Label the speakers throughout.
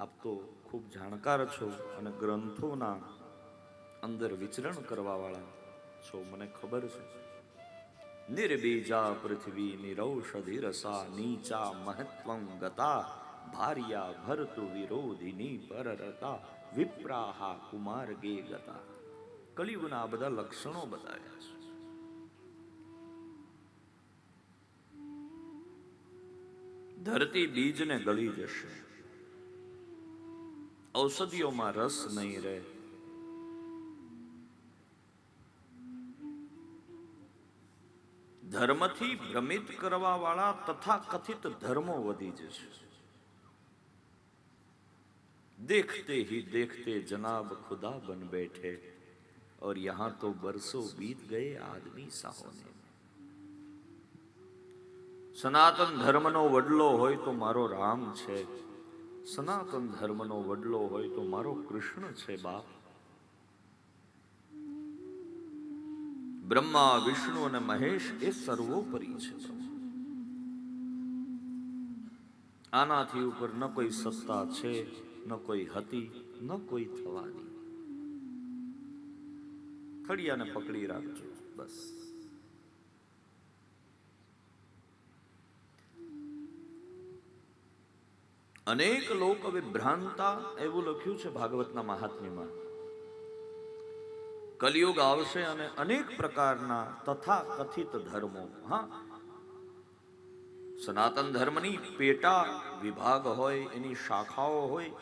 Speaker 1: આપ તો ખૂબ જાણકાર છો અને ગ્રંથોના અંદર વિચરણ કરવાવાળા છો, મને ખબર છે. નિર્બીજા પૃથ્વી નિરૌષધિ રસા નીચા મહત્વં ગતા ભાર્યા ભરતુ વિરોધિની પરરતા વિપ્રાહા કુમાર ગે ગતા. કલિયુગના આ બધા લક્ષણો બતાવ્યા છે. ધરતી બીજને ગળી જશે. ઔષધિઓમાં રસ નહીં રહે ધર્મથી ભ્રમિત કરવા વાળા તથા કથિત ધર્મો વધી જશે देखते ही देखते जनाब खुदा बन बैठे और यहां तो बरसों बीत गए आदमी सा होने में। સનાતન ધર્મનો વડલો હોય તો મારો રામ છે સનાતન ધર્મનો વડલો હોય તો મારો કૃષ્ણ છે, બાપ. બ્રહ્મા, વિષ્ણુ અને મહેશ એ સર્વોપરી છે આનાથી ઉપર ન કોઈ સત્તા છે, ન કોઈ હતી, ન કોઈ થવાની. ખડિયાને પકડી રાખજો, બસ. અનેક લોક હવે ભ્રાંતા, એવું લખ્યું છે ભાગવતના મહાત્મ્યમાં. કલિયુગ આવશે અને અનેક પ્રકારના તથા કથિત ધર્મો, હા. સનાતન ધર્મની પેટા વિભાગ હોય, એની શાખાઓ હોય,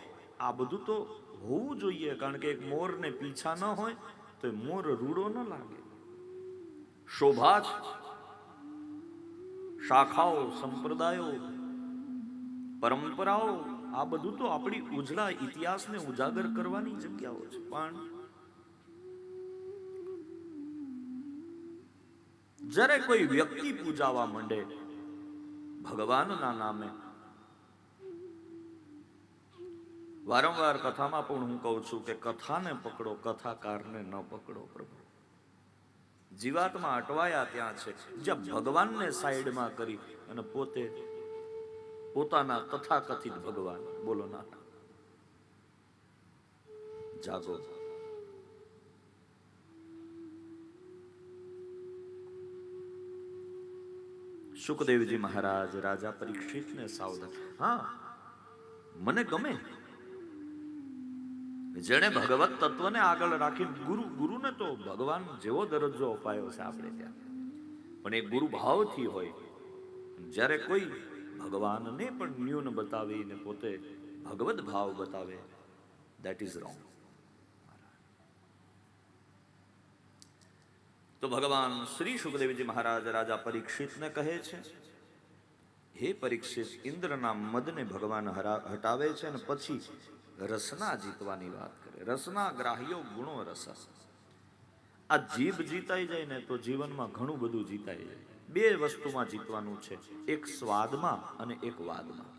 Speaker 1: આ બધું તો હોવું જોઈએ, કારણ કે એક મોરને પીછા ન હોય, તો મોર રૂડો ન લાગે. શોભા શાખાઓ, સંપ્રદાયો પરંપરાઓ આ બધું તો આપણી ઉજળા ઇતિહાસને ઉજાગર કરવાની જગ્યાઓ છે. પણ જ્યારે કોઈ વ્યક્તિ પૂજાવા માંડે, ભગવાનના નામે, વારંવાર કથામાં પણ હું કહું છું કે કથાને પકડો, કથાકારને ન પકડો પ્રભુ. જીવાતમાં અટવાયા ત્યાં છે. જ્યાં ભગવાનને સાઈડમાં કરી અને પોતે પોતાના તથાકથિત ભગવાન. બોલો ના. જાગો. સુખદેવજી મહારાજ, રાજા પરીક્ષિતને સાવધાન હા, મને ગમે. જેણે ભગવત તત્વને આગળ રાખી ગુરુ, ગુરુને તો ભગવાન જેવો દરજ્જો અપાયો છે આપણે ત્યાં. પણ એ ગુરુ ભાવથી હોય. જ્યારે કોઈ ભગવાનને પણ ન્યૂન બતાવીને પોતે ભગવદ ભાવ બતાવે. દેટ ઇઝ રોંગ તો ભગવાન શ્રી સુખદેવજી મહારાજ રાજા પરીક્ષિતને કહે છે, હે પરીક્ષિત, ઇન્દ્રના મદને ભગવાન હટાવે છે અને પછી રસના જીતવાની વાત કરે. રસના ગ્રાહ્યો ગુણો રસ. આ જીભ જીતાઈ જાય ને તો જીવનમાં ઘણું બધું જીતાઈ જાય. બે વસ્તુમાં જીતવાનું છે. એક સ્વાદમાં અને એક વાદમાં.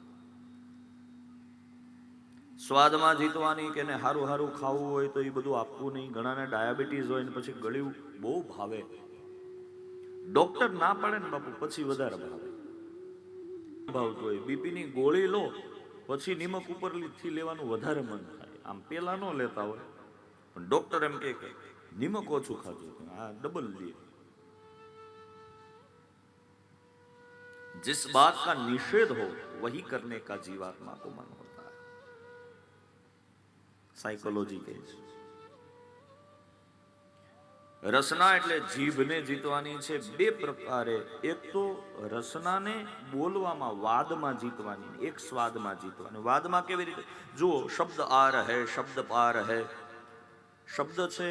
Speaker 1: સ્વાદમાં જીતવાની કે હારું હારું ખાવું હોય તો એ બધું આપવું નહીં. ઘણાને ડાયાબિટીસ હોય ને પછી ગળ્યું બહુ ભાવે. ડોક્ટર ના પાડે ને બાપુ, પછી વધારે ભાવે. ભાવતું હોય. બીપીની ગોળી લો, પછી નિમક ઉપરથી લેવાનું વધારે મન થાય. આમ પેલા ન લેતા હોય. પણ ડોક્ટર એમ કે નિમક ઓછું ખાજો. આ ડબલ લે. जिस बात का निषेध हो वही करने का जीवात्मा को मन होता है સાયકોલોજી કહે છે રસના એટલે જીભને જીતવાની છે બે પ્રકારે એક તો રસનાને બોલવામાં વાદમાં જીતવાની એક સ્વાદમાં જીતવાની વાદમાં કેવી રીતે જુઓ શબ્દ આ રહે શબ્દ પા રહે શબ્દ છે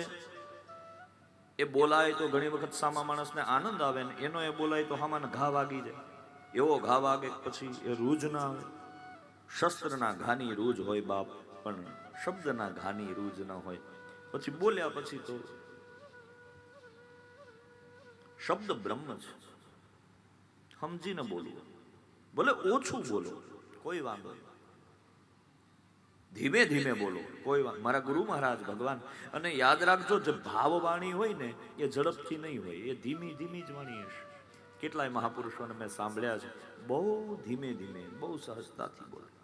Speaker 1: એ બોલાય તો ઘણી વખત સામા માણસને આનંદ આવે ને એનો એ બોલાય તો હામાને ઘા વાગી જાય એવો ઘા વાગે પછી એ રૂજ ના આવે. શસ્ત્રના ઘાની રૂજ હોય બાપ, પણ શબ્દના ઘાની રૂજ ન હોય. પછી બોલ્યા પછી તો શબ્દ બ્રહ્મ છે. સમજીને બોલવું. ભલે ઓછું બોલો, કોઈ વાંધો ધીમે ધીમે બોલો, કોઈ મારા ગુરુ મહારાજ ભગવાન, અને યાદ રાખજો, જે ભાવવાણી હોય ને, એ ઝડપથી નહીં હોય, એ ધીમી ધીમી જ વાણી હશે. કેટલાય મહાપુરુષોને મેં સાંભળ્યા છે. બહુ ધીમે ધીમે બહુ સહજતાથી બોલે.